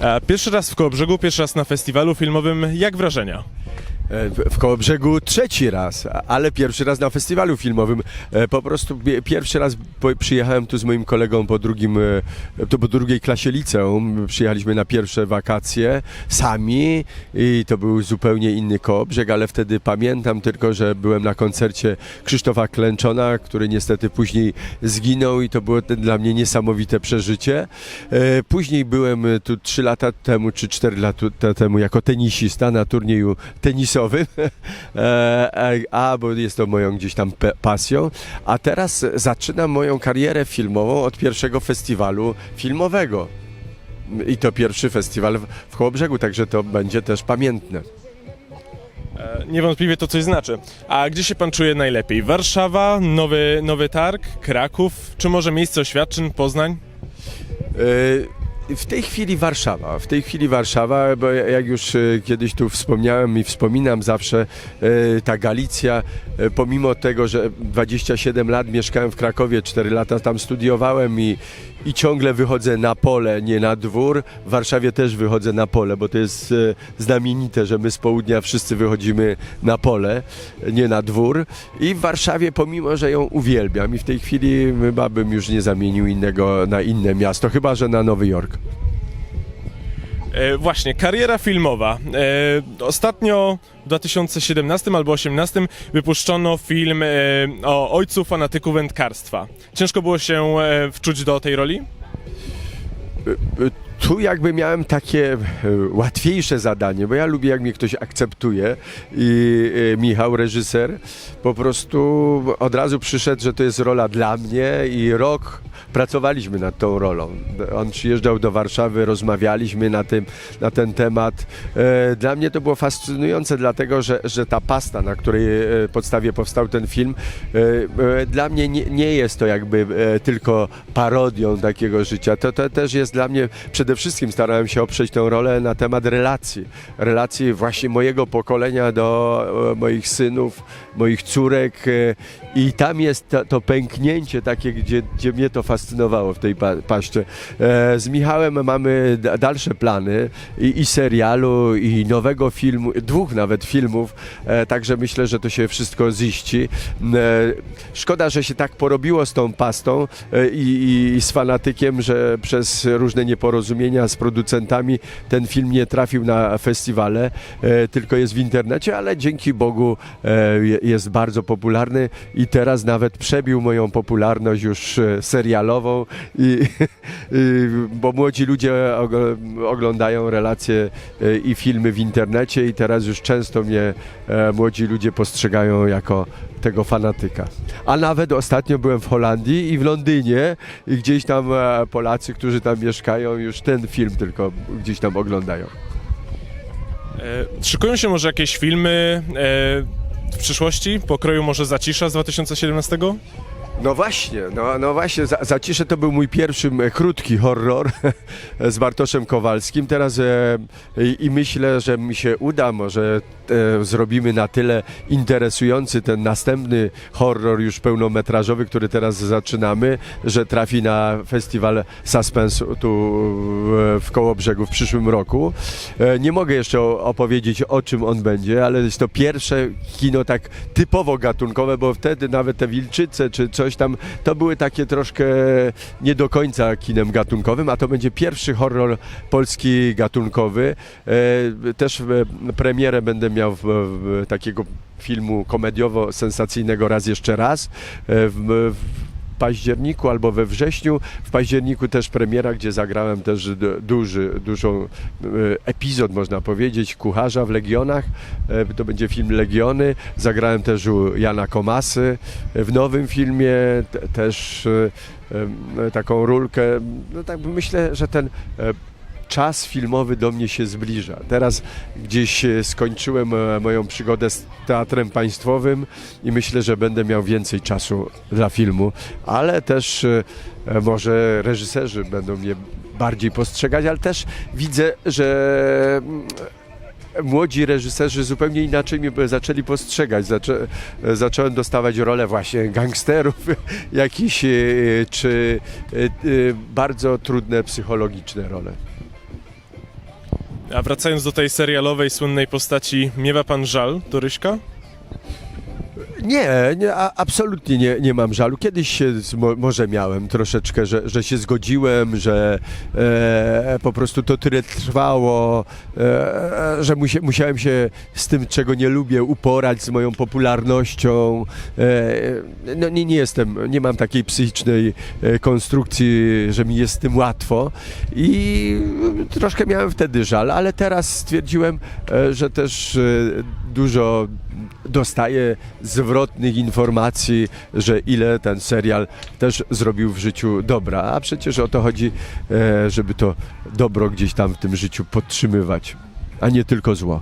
E, Pierwszy raz w Kołobrzegu, pierwszy raz na festiwalu filmowym. Jak wrażenia? E, w- Kołobrzegu trzeci raz, ale pierwszy raz na festiwalu filmowym. E, Po prostu pierwszy raz przyjechałem tu z moim kolegą po drugim, e, to po drugiej klasie liceum. Przyjechaliśmy na pierwsze wakacje sami i to był zupełnie inny Kołobrzeg, ale wtedy pamiętam tylko, że byłem na koncercie Krzysztofa Klęczona, który niestety później zginął i to było dla mnie niesamowite przeżycie. Później byłem tu trzy lata temu, czy cztery lata temu jako tenisista na turnieju tenisowym, E, e, a bo jest to moją gdzieś tam pasją. A teraz zaczynam moją karierę filmową od pierwszego festiwalu filmowego. I to pierwszy festiwal w- w Kołobrzegu, także to będzie też pamiętne. E, Niewątpliwie to coś znaczy. A gdzie się pan czuje najlepiej? Warszawa, Nowy, Nowy Targ, Kraków, czy może miejsce oświadczyn, Poznań? E, W tej chwili Warszawa. W tej chwili Warszawa, bo jak już e, kiedyś tu wspomniałem i wspominam zawsze, e, ta Galicja, e, pomimo tego, że 27 lat mieszkałem w Krakowie, 4 lata tam studiowałem i, i ciągle wychodzę na pole, nie na dwór. W Warszawie też wychodzę na pole, bo to jest e, znamienite, że my z południa wszyscy wychodzimy na pole, nie na dwór. I w Warszawie, pomimo, że ją uwielbiam i w tej chwili chyba bym już nie zamienił innego na inne miasto, chyba że na Nowy Jork. E, właśnie, kariera filmowa. E, ostatnio w 2017 albo 2018 wypuszczono film e, o ojcu fanatyku wędkarstwa. Ciężko było się e, wczuć do tej roli? Tu jakby miałem takie e, łatwiejsze zadanie, bo ja lubię jak mnie ktoś akceptuje i e, Michał, reżyser, po prostu od razu przyszedł, że to jest rola dla mnie i rok pracowaliśmy nad tą rolą. On przyjeżdżał do Warszawy, rozmawialiśmy na, tym, na ten temat. E, Dla mnie to było fascynujące, dlatego że, że ta pasta, na której podstawie powstał ten film, dla mnie nie, nie jest to jakby tylko parodią takiego życia. To, to też jest dla mnie, przede wszystkim starałem się oprzeć tę rolę na temat relacji. Relacji właśnie mojego pokolenia do e, moich synów, moich córek e, i tam jest to, to pęknięcie takie, gdzie, gdzie mnie to fascynowało w tej pa. E, Z Michałem mamy da- dalsze plany i, i serialu, i nowego filmu, dwóch nawet filmów, e, także myślę, że to się wszystko ziści. E, Szkoda, że się tak porobiło z tą pastą e, i, i, z fanatykiem, że przez różne nieporozumienia z producentami ten film nie trafił na festiwale, e, tylko jest w internecie, ale dzięki Bogu e, je- jest bardzo popularny i teraz nawet przebił moją popularność już e, serialową, i, i, bo młodzi ludzie oglądają relacje e, i filmy w internecie i teraz już często mnie e, młodzi ludzie postrzegają jako tego fanatyka. A nawet ostatnio byłem w Holandii i w Londynie i gdzieś tam Polacy, którzy tam mieszkają, już ten film tylko gdzieś tam oglądają. E, Szykują się może jakieś filmy e, w przyszłości? Pokroju może Zacisza z 2017? No właśnie, no, no właśnie, za, Zacisze to był mój pierwszy krótki horror z Bartoszem Kowalskim. Teraz e, i myślę, że mi się uda, może e, zrobimy na tyle interesujący ten następny horror już pełnometrażowy, który teraz zaczynamy, że trafi na festiwal Suspense tu w, Kołobrzegu w przyszłym roku. E, nie mogę jeszcze opowiedzieć o czym on będzie, ale jest to pierwsze kino tak typowo gatunkowe, bo wtedy nawet te Wilczyce czy coś tam, to były takie troszkę nie do końca kinem gatunkowym, a to będzie pierwszy horror polski gatunkowy. E, też e, premierę będę miał w, w takiego filmu komediowo-sensacyjnego raz jeszcze raz. E, w, październiku albo we wrześniu. W październiku też premiera, gdzie zagrałem też duży, dużą e, epizod, można powiedzieć, kucharza w Legionach. E, To będzie film Legiony. Zagrałem też u Jana Komasy w nowym filmie, te- też taką rulkę. No tak myślę, że ten czas filmowy do mnie się zbliża. Teraz gdzieś e, skończyłem e, moją przygodę z teatrem państwowym i myślę, że będę miał więcej czasu dla filmu, ale też e, może reżyserzy będą mnie bardziej postrzegać, ale też widzę, że mm, młodzi reżyserzy zupełnie inaczej mnie zaczęli postrzegać. Zaczę, zacząłem dostawać role właśnie gangsterów jakiś, e, czy bardzo trudne psychologiczne role. A wracając do tej serialowej, słynnej postaci, miewa pan żal do Ryśka? Nie, nie a, absolutnie nie, nie mam żalu. Kiedyś mo, może miałem troszeczkę, że, że się zgodziłem, że e, po prostu to tyle trwało, e, że musia, musiałem się z tym, czego nie lubię, uporać z moją popularnością. E, no nie, nie jestem, nie mam takiej psychicznej e, konstrukcji, że mi jest z tym łatwo i troszkę miałem wtedy żal, ale teraz stwierdziłem, e, że też e, dużo dostaję zwrotnych informacji, że ile ten serial też zrobił w życiu dobra, a przecież o to chodzi, e, żeby to dobro gdzieś tam w tym życiu podtrzymywać, a nie tylko zło.